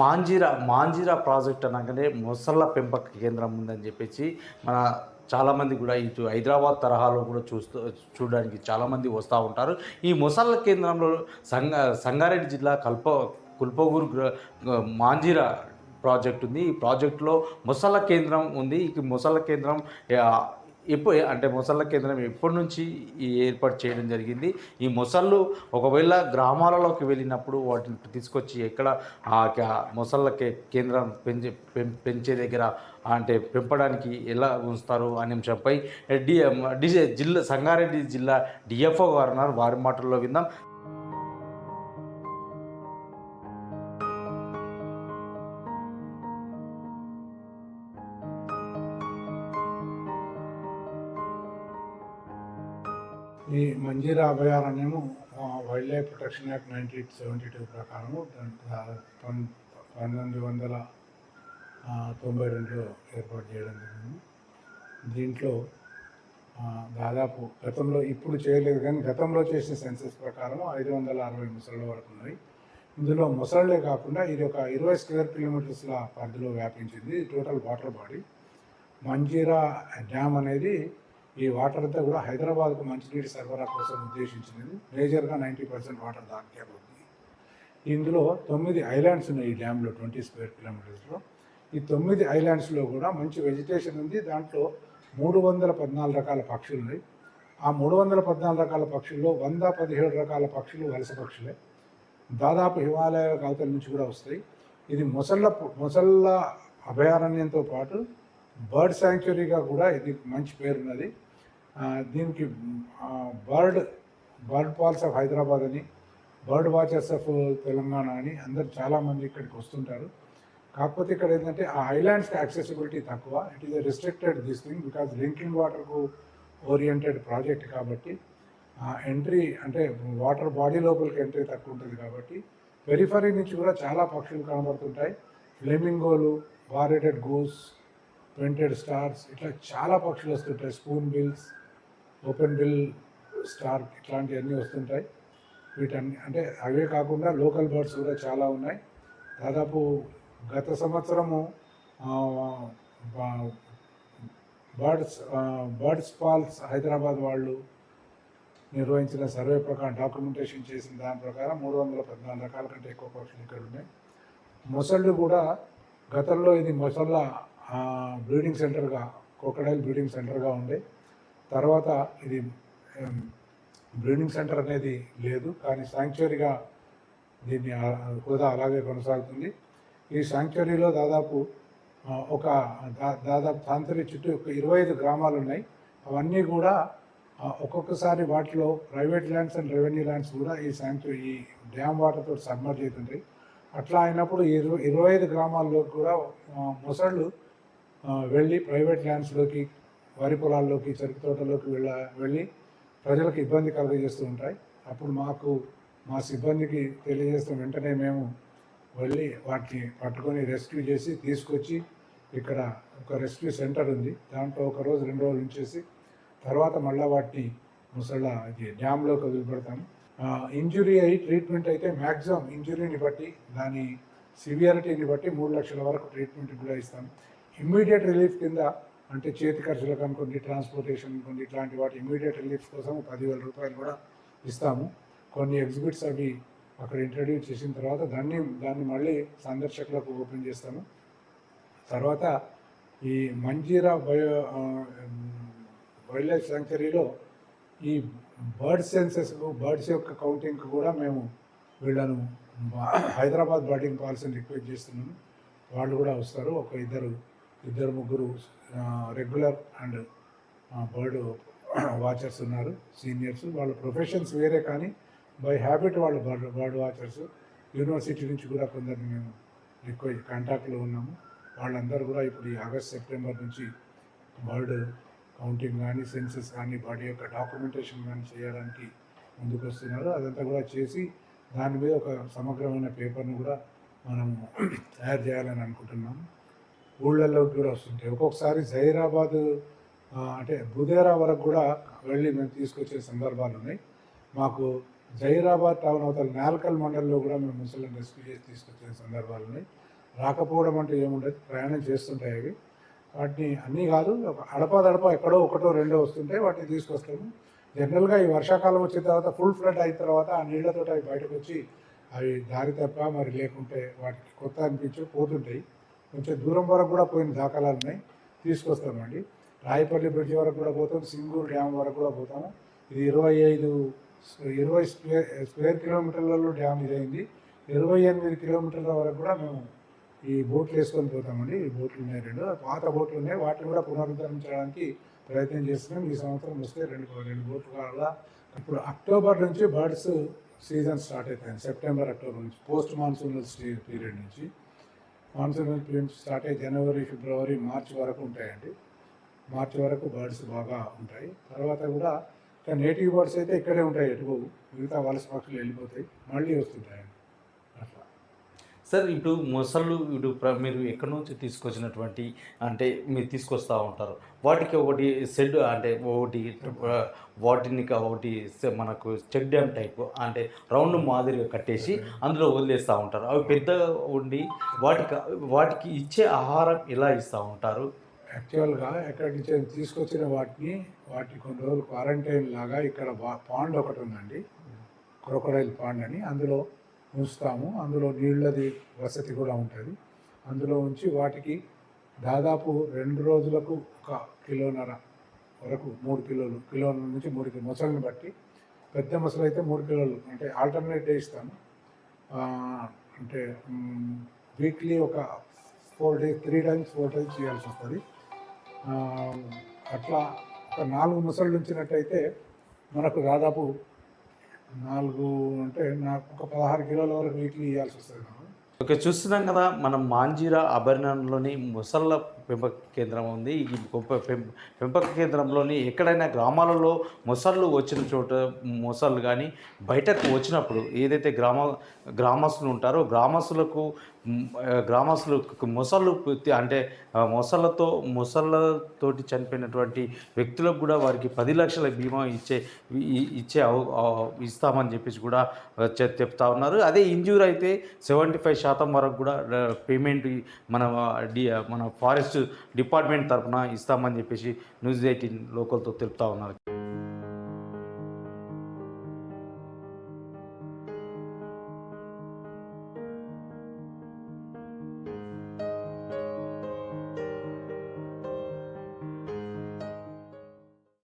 Manjeera Manjeera project అనగానే మొసళ్ళ పెంపక కేంద్రం ఉందని చెప్పేసి మన చాలామంది కూడా ఇటు హైదరాబాద్ తరహాలో కూడా చూస్తూ చూడడానికి చాలామంది వస్తూ ఉంటారు. ఈ మొసళ్ళ కేంద్రంలో సంగ సంగారెడ్డి జిల్లా కల్ప కుల్పగూరు మాంజీరా ప్రాజెక్ట్ ఉంది. ఈ ప్రాజెక్టులో మొసళ్ళ కేంద్రం ఉంది. ఈ మొసళ్ళ కేంద్రం ఆ, ఎప్పుడు అంటే మొసళ్ళ కేంద్రం ఎప్పటి నుంచి ఈ ఏర్పాటు చేయడం జరిగింది. ఈ మొసళ్ళు ఒకవేళ గ్రామాలలోకి వెళ్ళినప్పుడు వాటిని తీసుకొచ్చి ఎక్కడ ఆ మొసళ్ళ కేంద్రం పెంచే పెం- పెంచే దగ్గర అంటే పెంపడానికి ఎలా ఉంచుతారు అనే అంశంపై డి డి- జిల్లా సంగారెడ్డి జిల్లా డిఎఫ్ఓ గారు ఉన్నారు. వారి మాటల్లో విందాం. ఈ Manjira అభయారణ్యము wildlife protection act nineteen seventy two ప్రకారము పంతొమ్మిది వందల తొంభై రెండులో ఏర్పాటు చేయడం జరిగింది. దీంట్లో దాదాపు గతంలో ఇప్పుడు చేయలేదు కానీ గతంలో చేసిన సెన్సెస్ ప్రకారం ఐదు వందల అరవై ముసళ్ళ వరకు ఉన్నాయి. ఇందులో ముసళ్ళే కాకుండా ఇది ఒక ఇరవై స్క్వేర్ కిలోమీటర్స్ల పరిధిలో వ్యాపించింది total water body. Manjira dam అనేది ఈ వాటర్ అంతా కూడా హైదరాబాద్కు మంచినీటి సరఫరా కోసం ఉద్దేశించినది. మేజర్గా నైంటీ పర్సెంట్ వాటర్ దానికే అవుతుంది ఇందులో తొమ్మిది ఐలాండ్స్ ఉన్నాయి ఈ డ్యామ్లో ట్వంటీ స్క్వేర్ కిలోమీటర్స్లో. ఈ తొమ్మిది ఐలాండ్స్లో కూడా మంచి వెజిటేషన్ ఉంది. దాంట్లో మూడు వందల పద్నాలుగు రకాల పక్షులు ఉన్నాయి. ఆ మూడు వందల పద్నాలుగు రకాల పక్షుల్లో వంద పదిహేడు రకాల పక్షులు వలస పక్షులే. దాదాపు హిమాలయ కవతల నుంచి కూడా వస్తాయి. ఇది మొసళ్ళ మొసళ్ళ అభయారణ్యంతో పాటు బర్డ్ శాంక్చురీగా కూడా ఇది మంచి పేరున్నది. ఉన్నది దీనికి bird bird pals of Hyderabad అని బర్డ్ వాచర్స్ ఆఫ్ తెలంగాణ అని అందరు చాలామంది ఇక్కడికి వస్తుంటారు. కాకపోతే ఇక్కడ ఏంటంటే ఆ ఐలాండ్స్కి యాక్సెసిబిలిటీ తక్కువ. It is restricted this thing because drinking వాటర్కు oriented project కాబట్టి ఎంట్రీ అంటే వాటర్ బాడీ లోపలికి ఎంట్రీ తక్కువ ఉంటుంది కాబట్టి పెరిఫరీ నుంచి కూడా చాలా పక్షులు కనబడుతుంటాయి. ఫ్లెమింగోలు వారేటెడ్ గోస్ పెయింటెడ్ స్టార్స్ ఇట్లా చాలా పక్షులు వస్తుంటాయి. Spoonbills open bill stork ఇట్లాంటివన్నీ వస్తుంటాయి. వీటన్ని అంటే అవే కాకుండా లోకల్ బర్డ్స్ కూడా చాలా ఉన్నాయి. దాదాపు గత సంవత్సరము బర్డ్స్ బర్డ్స్ ఫాల్స్ హైదరాబాద్ వాళ్ళు నిర్వహించిన సర్వే ప్రకారం డాక్యుమెంటేషన్ చేసిన దాని ప్రకారం మూడు వందల పద్నాలుగు రకాల కంటే ఎక్కువ పక్షులు ఇక్కడ ఉన్నాయి. మొసళ్ళు కూడా గతంలో ఇది మొసళ్ళ బ్రీడింగ్ సెంటర్గా క్రొకడైల్ బ్రీడింగ్ సెంటర్గా ఉండే. తర్వాత ఇది బ్రీడింగ్ సెంటర్ అనేది లేదు కానీ శాంక్చురీగా దీన్ని హోదా అలాగే కొనసాగుతుంది. ఈ శాంక్చురీలో దాదాపు ఒక దా- దాదాపు తాంతరి చుట్టూ ఒక ఇరవై ఐదు గ్రామాలు ఉన్నాయి. అవన్నీ కూడా ఒక్కొక్కసారి వాటిలో private lands and revenue lands కూడా ఈ శాంక్చురీ ఈ డ్యామ్ వాటర్తో సబ్మర్జ్ అవుతుంటాయి. అట్లా అయినప్పుడు ఇరవై ఇరవై ఐదు గ్రామాల్లో కూడా ముసళ్ళు మొసళ్ళు వెళ్ళి ప్రైవేట్ ల్యాండ్స్లోకి వరి పొలాల్లోకి చెరుకు తోటలోకి వెళ్ళ వెళ్ళి ప్రజలకు ఇబ్బంది కలుగజేస్తూ ఉంటాయి. అప్పుడు మాకు మా సిబ్బందికి తెలియజేస్తున్న వెంటనే మేము వెళ్ళి వాటిని పట్టుకొని రెస్క్యూ చేసి తీసుకొచ్చి ఇక్కడ ఒక రెస్క్యూ సెంటర్ ఉంది. దాంట్లో ఒక రోజు రెండు రోజులు ఉంచేసి తర్వాత మళ్ళీ వాటిని ముసళ్ళ ఇది డ్యామ్లోకి వదిలిపెడతాము ఇంజురీ అయ్యి ట్రీట్మెంట్ అయితే మ్యాక్సిమం ఇంజురీని బట్టి దాని సివియారిటీని బట్టి మూడు లక్షల వరకు ట్రీట్మెంట్ కూడా ఇస్తాం ఇమ్మీడియట్ రిలీఫ్ కింద అంటే చేతి ఖర్చులకు అనుకోండి ట్రాన్స్పోర్టేషన్ అనుకోండి ఇట్లాంటి వాటి ఇమీడియట్ రిలీఫ్ కోసం పదివేల రూపాయలు కూడా ఇస్తాము. కొన్ని ఎగ్జిబిట్స్ అవి అక్కడ ఇంట్రడ్యూస్ చేసిన తర్వాత దాన్ని దాన్ని మళ్ళీ సందర్శకులకు ఓపెన్ చేస్తాము. తర్వాత ఈ మంజీరా బయో వైల్డ్ లైఫ్ శాంక్చరీలో ఈ బర్డ్ సెన్సెస్ బర్డ్స్ యొక్క కౌంటింగ్ కూడా మేము వీళ్ళను హైదరాబాద్ బర్డింగ్ పాలసీని రిక్వెస్ట్ చేస్తున్నాము. వాళ్ళు కూడా వస్తారు ఒక ఇద్దరు ఇద్దరు ముగ్గురు రెగ్యులర్ అండ్ బర్డ్ వాచర్స్ ఉన్నారు సీనియర్స్ వాళ్ళ ప్రొఫెషన్స్ వేరే కానీ బై హ్యాబిట్ వాళ్ళు బర్డ్ బర్డ్ వాచర్స్ యూనివర్సిటీ నుంచి కూడా కొందరిని మేము ఎక్కువ కాంటాక్ట్లో ఉన్నాము. వాళ్ళందరూ కూడా ఇప్పుడు ఈ ఆగస్ట్ సెప్టెంబర్ నుంచి బర్డ్ కౌంటింగ్ కానీ సెన్సెస్ కానీ బర్డ్ యొక్క డాక్యుమెంటేషన్ కానీ చేయడానికి ముందుకు వస్తున్నారు అదంతా కూడా చేసి దాని మీద ఒక సమగ్రమైన పేపర్ను కూడా మనం తయారు చేయాలని అనుకుంటున్నాము. ఊళ్ళల్లోకి కూడా వస్తుంటాయి ఒక్కొక్కసారి జహీరాబాద్ అంటే బుదేరా వరకు కూడా వెళ్ళి మేము తీసుకొచ్చే సందర్భాలు ఉన్నాయి. మాకు జహీరాబాద్ టౌన్ అవతల నాల్కల్ మండలిలో కూడా మేము ముసలిని రెస్క్యూ చేసి తీసుకొచ్చే సందర్భాలు ఉన్నాయి. రాకపోవడం అంటే ఏముండదు ప్రయాణం చేస్తుంటాయి అవి. వాటిని అన్నీ కాదు ఒక ఎక్కడో ఒకటో రెండో వస్తుంటాయి వాటిని తీసుకొస్తాము. జనరల్గా ఈ వర్షాకాలం వచ్చిన తర్వాత ఫుల్ ఫ్లడ్ అయిన తర్వాత ఆ నీళ్ళతో అవి బయటకు వచ్చి అవి దారి తప్ప మరి లేకుంటే వాటికి కొత్త అనిపించి పోతుంటాయి. కొంచెం దూరం వరకు కూడా పోయిన దాఖలాలు ఉన్నాయి. తీసుకొస్తామండి. రాయపల్లి బ్రిడ్జ్ వరకు కూడా పోతాం. సింగూరు డ్యామ్ వరకు కూడా పోతాము. ఇది ఇరవై ఐదు ఇరవై స్క్వేర్ స్క్వేర్ కిలోమీటర్లలో డ్యామ్ ఇదైంది. ఇరవై ఎనిమిది కిలోమీటర్ల వరకు కూడా మేము ఈ బోట్లు వేసుకొని పోతామండి. ఈ బోట్లు ఉన్నాయి రెండు. పాత బోట్లు ఉన్నాయి. వాటిని కూడా పునరుద్ధరించడానికి ప్రయత్నం చేస్తున్నాం. ఈ సంవత్సరం వస్తే రెండు రెండు బోట్లు కావాలా? ఇప్పుడు అక్టోబర్ నుంచి బర్డ్స్ సీజన్ స్టార్ట్ అవుతాయి. సెప్టెంబర్ అక్టోబర్ నుంచి పోస్ట్ మాన్సూన్ పీరియడ్ నుంచి. మాన్సూనల్ పీరియడ్ స్టార్ట్ అయ్యి జనవరి ఫిబ్రవరి మార్చ్ వరకు ఉంటాయండి. మార్చ్ వరకు బర్డ్స్ బాగా ఉంటాయి. తర్వాత కూడా నేటివ్ బర్డ్స్ అయితే ఇక్కడే ఉంటాయి ఎటు మిగతా వలస పక్షులు వెళ్ళిపోతాయి. మళ్ళీ వస్తుంటాయండి. సార్ ఇప్పుడు మొసళ్ళు ఇప్పుడు ప్ర- మీరు ఎక్కడి నుంచి తీసుకొచ్చినటువంటి అంటే మీరు తీసుకొస్తూ ఉంటారు వాటికి ఒకటి షెడ్ అంటే ఒకటి వాటిని ఒకటి మనకు చెక్ డ్యామ్ టైప్ అంటే రౌండ్ మాదిరిగా కట్టేసి అందులో వదిలేస్తూ ఉంటారు. అవి పెద్దగా ఉండి వాటికి వాటికి ఇచ్చే ఆహారం ఎలా ఇస్తూ ఉంటారు? యాక్చువల్గా ఎక్కడి నుంచి తీసుకొచ్చిన వాటిని వాటిని కొన్ని రోజులు క్వారంటైన్ లాగా ఇక్కడ పాండ్ ఒకటి ఉందండి. క్రొకడైల్ పాండ్ అని అందులో ఉంచుతాము. అందులో నీళ్ళది వసతి కూడా ఉంటుంది. అందులో ఉంచి వాటికి దాదాపు రెండు రోజులకు ఒక కిలోన్నర వరకు మూడు కిలోలు కిలోల నుంచి మూడు కిలో మొసలిని బట్టి. పెద్ద మొసలు అయితే మూడు కిలోలు అంటే ఆల్టర్నేట్ డే ఇస్తాము. అంటే వీక్లీ ఒక four days three times four times చేయాల్సి వస్తుంది. అట్లా ఒక నాలుగు ముసళ్ళు ఉంచినట్టయితే మనకు దాదాపు నాలుగు అంటే నాకు ఒక పదహారు కిలోల వరకు వీక్లీ ఇవ్వాల్సి వస్తుంది ఓకే చూస్తున్నాం కదా మనం మాంజీరా అభయారణ్యంలోని మొసళ్ళ పెంపక కేంద్రం ఉంది. ఈ గొప్ప పెం- పెంపక కేంద్రంలోని ఎక్కడైనా గ్రామాలలో మొసళ్ళు వచ్చిన చోట మొసళ్ళు కానీ బయటకు వచ్చినప్పుడు ఏదైతే గ్రామ గ్రామస్తులు ఉంటారో గ్రామస్తులకు గ్రామస్తులు మొసళ్ళు అంటే మొసళ్ళతో మొసళ్ళతోటి చనిపోయినటువంటి వ్యక్తులకు కూడా వారికి పది లక్షల బీమా ఇచ్చే ఇచ్చే ఇస్తామని చెప్పేసి కూడా చెప్తా ఉన్నారు. అదే ఇంజూర్ అయితే సెవెంటీ ఫైవ్ శాతం వరకు కూడా పేమెంట్ మన డి మన ఫారెస్ట్ డిపార్ట్మెంట్ తరఫున ఇస్తామని చెప్పేసి న్యూస్ ఎయిటీన్ లోకల్తో తెలుపుతా ఉన్నారు.